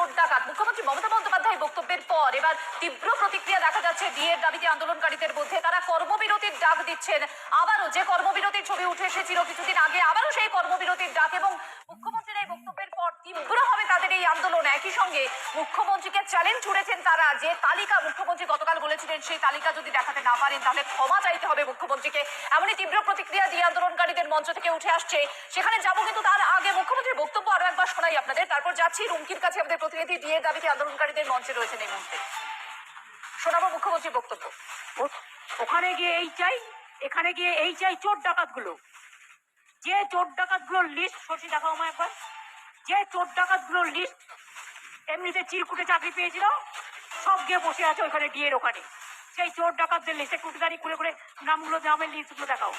চোর মুখ্যমন্ত্রী মমতা বন্দ্যোপাধ্যায় বক্তব্যের পর এবার তীব্র প্রতিক্রিয়া দেখা যাচ্ছে বিয়ের দাবিতে আন্দোলনকারীদের মধ্যে। তারা কর্মবিরতির ডাক দিচ্ছেন। আবারও যে কর্মবিরতির ছবি উঠে এসেছিল কিছুদিন আগে, আবারও সেই কর্মবিরতির ডাক এবং মুখ্যমন্ত্রীর এই বক্তব্যের পর তীব্র হবে তাদের এই আন্দোলন একই সঙ্গে মুখ্যমন্ত্রীকে চ্যালেঞ্জ ছুড়েছেন তারা যে তালিকা মুখ্যমন্ত্রী গতকাল বলেছিলেন সেই তালিকা যদি দেখাতে না পারেন তাহলে ক্ষমা চাইতে হবে মুখ্যমন্ত্রীকে। এমনই তীব্র প্রতিক্রিয়া দিয়ে আন্দোলনকারীদের মঞ্চ থেকে উঠে আসছে। সেখানে যাব কিন্তু তার আগে মুখ্যমন্ত্রীর বক্তব্য আরও একবার শোনাই আপনাদের। তারপর যাচ্ছি রুমকির কাছে, আমাদের প্রতিনিধি দিয়ে দাবিতে আন্দোলনকারীদের মঞ্চে রয়েছেন এই মুহূর্তে। শোনাবো মুখ্যমন্ত্রীর বক্তব্য। ওখানে গিয়ে এই চাই এখানে গিয়ে এই চাই চোর ডাকাতগুলো যে চোর ডাকাতগুলোর লিস্ট শশী দেখাও আমার একবার। যে চোর ডাকাতগুলোর লিস্ট এমনিতে চিরকুটে চাকরি পেয়েছিল, সব গিয়ে বসে আছে ওখানে ডিএর ওখানে। সেই চোর ডাকাতদের লিস্টে কুটগাড়ি খুলে করে নামগুলো, নামের লিস্টগুলো দেখাও।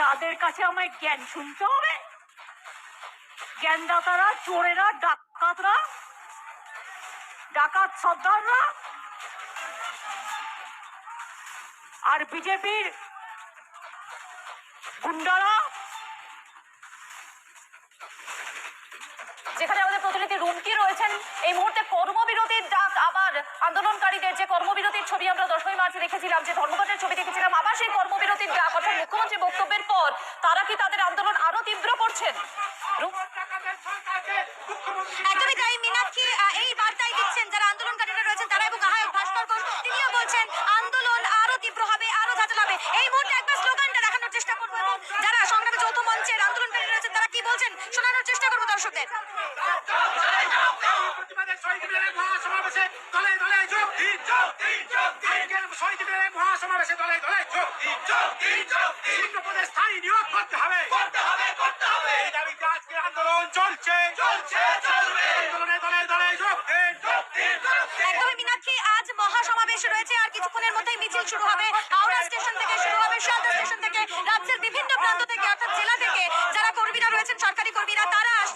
তাদের কাছে আমায় জ্ঞান শুনতে হবে। জ্ঞানদাতারা, চোরেরা, ডাকাতরা, ডাকাত সর্দাররা আর বিজেপির গুন্ডারা যেখানে আমাদের প্রতিনিধি রুমকি রয়েছেন, এই মুহূর্তে কর্মবিরতির ডাক আবার আন্দোলনকারীদের যে কর্মবিরতির ছবি আমরা দশই মার্চে দেখেছিলাম, যে ধর্মঘটের ছবি দেখেছিলাম, আবার সেই কর্মবিরতির ডাক অর্থাৎ মুখ্যমন্ত্রী বক্তব্যের পর তারা কি তাদের আন্দোলন আরও তীব্র করছেন? একদমই তাই, মীনাক্ষী এই বার্তাই দিচ্ছেন যারা আন্দোলনকারীরা রয়েছেন তারা এবং আহায়ক ভাস্কর ঘোষ তিনিও বলছেন আন্দোলন আরও তীব্র হবে আরও ঝাঁঝাল হবে এই মুহূর্তে একবার স্লোগানটা দেখানোর চেষ্টা করব এবং যারা সংগ্রামী যৌথ মঞ্চের আন্দোলনকারীরা রয়েছেন তারা কি বলছেন, শোনানোর চেষ্টা করব দর্শকদের। আজ মহাসমাবেশ রয়েছে আর কিছুক্ষণের মধ্যেই মিছিল শুরু হবে। হাওড়া স্টেশন থেকে শুরু হবে, শিয়ালদা স্টেশন থেকে, রাজ্যের বিভিন্ন প্রান্ত থেকে, অর্থাৎ জেলা থেকে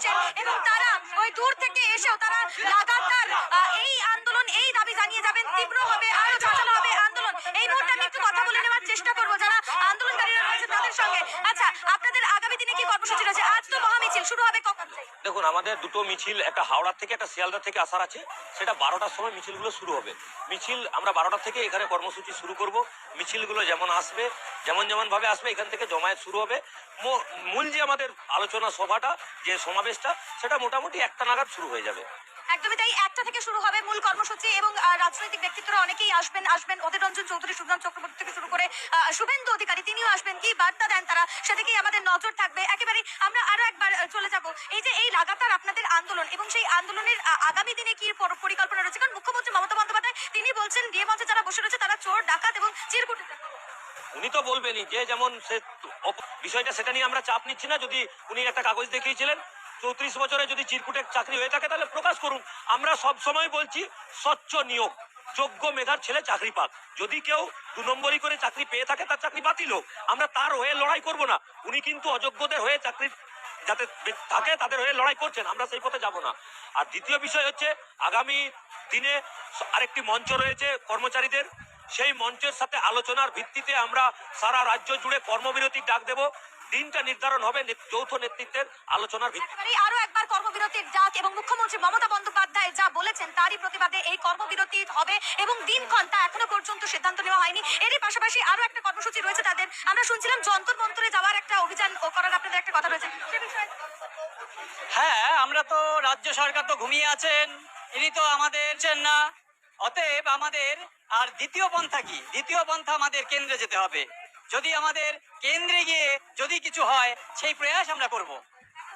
আসছেন এবং তারা ওই দূর থেকে এসেও তারা লাগাতার এই আন্দোলন, এই দাবি জানিয়ে যাবেন। তীব্র হবে, আরও ঝাঁঝালো হবে আন্দোলন। এই মুহূর্তে আমি একটু কথা বলে নেওয়ার চেষ্টা করব যারা আন্দোলনকারীরা রয়েছে তাদের সঙ্গে। আচ্ছা আপনাদের আগামী দিনে কি কর্মসূচি রয়েছে? আজ তো মহামিছিল, শুরু হবে কখন? দেখুন, আমাদের দুটো মিছিল, একটা হাওড়া থেকে, একটা শিয়ালদা থেকে আসার আছে। সেটা বারোটার সময় মিছিলগুলো শুরু হবে। মিছিল, আমরা বারোটা থেকে এখানে কর্মসূচি শুরু করব। মিছিলগুলো যেমন আসবে, যেমন যেমন ভাবে আসবে, এখান থেকে জমায়েত শুরু হবে। মূল যে আমাদের আলোচনা সভাটা, যে সমাবেশটা, সেটা মোটামুটি একটা নাগাদ শুরু হয়ে যাবে। একদমই তাই, একটা থেকে শুরু হবে মূল কর্মসূচি এবং রাজনৈতিক ব্যক্তিত্বরা অনেকেই আসবেন আসবেন। অধীর রঞ্জন চৌধুরী, সুজন চক্রবর্তী থেকে শুরু করে শুভেন্দু অধিকারী, তিনিও আসবেন। কি বার্তা দেন তারা? সেদিকেই আমাদের নজর থাকবে। একেবারে আমরা আরও একবার চলে যাব। এই যে এই লাগাতার আপনাদের আন্দোলন এবং সেই আন্দোলনের আগামী দিনে কি পরিকল্পনা রয়েছে? কারণ মুখ্যমন্ত্রী মমতা বন্দ্যোপাধ্যায়, তিনি বলছেন ডিএ মঞ্চে যারা বসে রয়েছে, তারা চোর, ডাকাত এবং চিরকুটে উনি তো বলবেনই যে যেমন সে বিষয়টা সেটা নিয়ে আমরা চাপ নিচ্ছি না। যদি উনি একটা কাগজ দেখিয়েছিলেন, চৌত্রিশ বছরে যদি চিরকুটের চাকরি হয়ে থাকে, তাহলে প্রকাশ করুন। আমরা সব সময় বলছি, স্বচ্ছ নিয়োগ, যোগ্য মেধার ছেলে চাকরি পাক। যদি কেউ দু নম্বরই করে চাকরি পেয়ে থাকে, তার চাকরি বাতিল হোক। আমরা তার হয়ে লড়াই করব না। উনি কিন্তু অযোগ্যদের হয়ে চাকরি যাতে থাকে, তাদের হয়ে লড়াই করছেন, আমরা সেই পথে যাব না। আর দ্বিতীয় বিষয় হচ্ছে, আগামী দিনে আরেকটি মঞ্চ রয়েছে কর্মচারীদের। সেই মঞ্চের সাথে আলোচনার ভিত্তিতে আমরা সারা রাজ্য জুড়ে কর্মবিরতির ডাক দেব। দিনটা নির্ধারণ হবে নে- যৌথ নেতৃত্বের আলোচনার ভিত্তিতে। আরও একবার কর্মবিরতির ডাক এবং মুখ্যমন্ত্রী মমতা বন্দ্যোপাধ্যায় যা বলেছেন তারই প্রতিবাদে এই কর্মবিরতি হবে এবং দিনক্ষণ তা এখনও পর্যন্ত সিদ্ধান্ত নেওয়া হয়নি। এরই পাশাপাশি আরও একটা কর্মসূচি রয়েছে তাদের। আমরা শুনছিলাম যন্তর মন্তরে যাওয়ার একটা অভিযান করার আপনাদের একটা কথা রয়েছে। হ্যাঁ আমরা তো রাজ্য সরকার তো ঘুমিয়ে আছেন ইনি তো আমাদের না। অতএব আমাদের আর দ্বিতীয় পন্থা কি? দ্বিতীয় পন্থা আমাদের কেন্দ্রে যেতে হবে। যদি আমাদের কেন্দ্রে গিয়ে যদি কিছু হয় সেই প্রয়াস আমরা করব।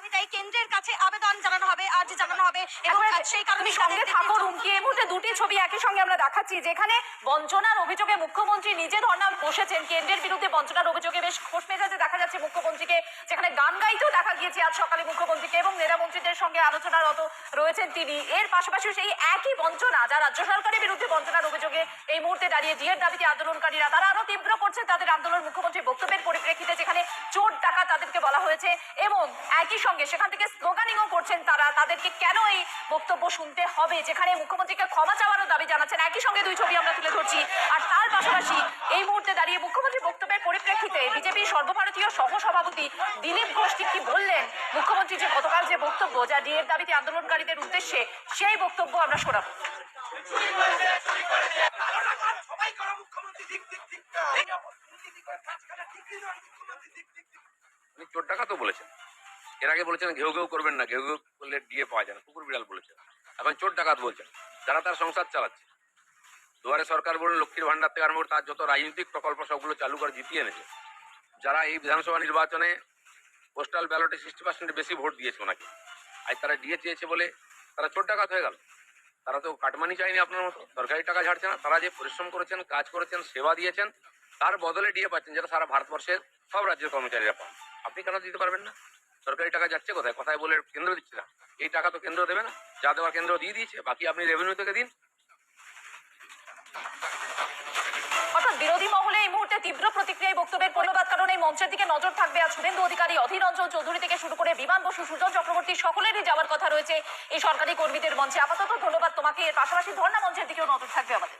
একদমই তাই কেন্দ্রের কাছে আবেদন জানানো হবে আর্জি জানানো হবে এবং সেই কারণে সঙ্গে থাকো রুমকি এই মুহূর্তে দুটি ছবি একই সঙ্গে আমরা দেখাচ্ছি যেখানে বঞ্চনার অভিযোগে মুখ্যমন্ত্রী নিজে ধর্ণা বসেছেন। কেন্দ্রের বিরুদ্ধে বঞ্চনার অভিযোগে বেশ খোশ মেজাজে দেখা যাচ্ছে মুখ্যমন্ত্রীকে যেখানে গান গাইতেও দেখা গিয়েছে আজ সকালে মুখ্যমন্ত্রীকে এবং নেতামন্ত্রীদের সঙ্গে আলোচনারত রয়েছেন তিনি। এর পাশাপাশি সেই একই বঞ্চনা যা রাজ্য সরকারের বিরুদ্ধে বঞ্চনার অভিযোগে এই মুহূর্তে দাঁড়িয়ে দাবিতে আন্দোলনকারীরা তারা আরও তীব্র করছে তাদের আন্দোলন। মুখ্যমন্ত্রী বক্তব্যের পরিপ্রেক্ষিতে যেখানে চোর টাকা তাদেরকে বলা হয়েছে এবং একই সঙ্গে সেখানে সেখান থেকে স্লোগানিংও করছেন তারা। তাদেরকে কেন এই বক্তব্য শুনতে হবে? যেখানে মুখ্যমন্ত্রীকে ক্ষমা চাওয়ারও দাবি জানাচ্ছেন। একই সঙ্গে দুই ছবি আমরা তুলে ধরছি। আর তার পাশাপাশি এই মুহূর্তে দাঁড়িয়ে মুখ্যমন্ত্রীর বক্তব্যের পরিপ্রেক্ষিতে বিজেপির সর্বভারতীয় সহ সভাপতি দিলীপ ঘোষ ঠিক কি বললেন? মুখ্যমন্ত্রী যে গতকাল যে বক্তব্য, যা ডিএর দাবিতে আন্দোলনকারীদের উদ্দেশ্যে, সেই বক্তব্য আমরা শোনাবো। চোর টাকা তো বলেছেন। এর আগে বলেছেন ঘেউ ঘেউ করবেন না, ঘেউ ঘেউ করলে ডিএ পাওয়া যায় না, কুকুর বিড়াল বলেছেন এখন চোর ডাকাত বলছেন, যারা তার সংসার চালাচ্ছে। দুয়ারে সরকার বলুন, লক্ষ্মীর ভান্ডার থেকে আরম্ভ তার যত রাজনৈতিক প্রকল্প সবগুলো চালু করে জিতিয়ে এনেছে। যারা এই বিধানসভা নির্বাচনে পোস্টাল ব্যালটে সিক্সটি পার্সেন্ট বেশি ভোট দিয়েছে ওনাকে। আজ তারা ডিএ চেয়েছে বলে তারা চোর ডাকাত হয়ে গেল। তারা তো কাটমানি চায়নি আপনার মতো, সরকারি টাকা ঝাড়ছে না। তারা যে পরিশ্রম করেছেন, কাজ করেছেন, সেবা দিয়েছেন, তার বদলে ডিএ পাচ্ছেন, যেটা সারা ভারতবর্ষের সব রাজ্যের কর্মচারীরা পান। আপনি কেন দিতে পারবেন না? সরকারি টাকা যাচ্ছে কোথায়? কথায় বলে কেন্দ্র দিচ্ছে না। এই টাকা তো কেন্দ্র দেবে না। যা দেওয়ার কেন্দ্র দিয়ে দিয়েছে, বাকি আপনি রেভিনিউ থেকে দিন। বিরোধী মহলে এই মুহূর্তে তীব্র প্রতিক্রিয়ায় বক্তব্যের পরিবাদ কারণ এই মঞ্চের দিকে নজর থাকবে আর শুভেন্দু অধিকারী, অধীর রঞ্জন চৌধুরী থেকে শুরু করে বিমান বসু, সুজন চক্রবর্তী সকলেরই যাওয়ার কথা রয়েছে। এই সরকারি কর্মীদের মঞ্চে আপাতত ধন্যবাদ তোমাকে। এর পাশাপাশি ধর্ণা মঞ্চের দিকেও নজর থাকবে আমাদের।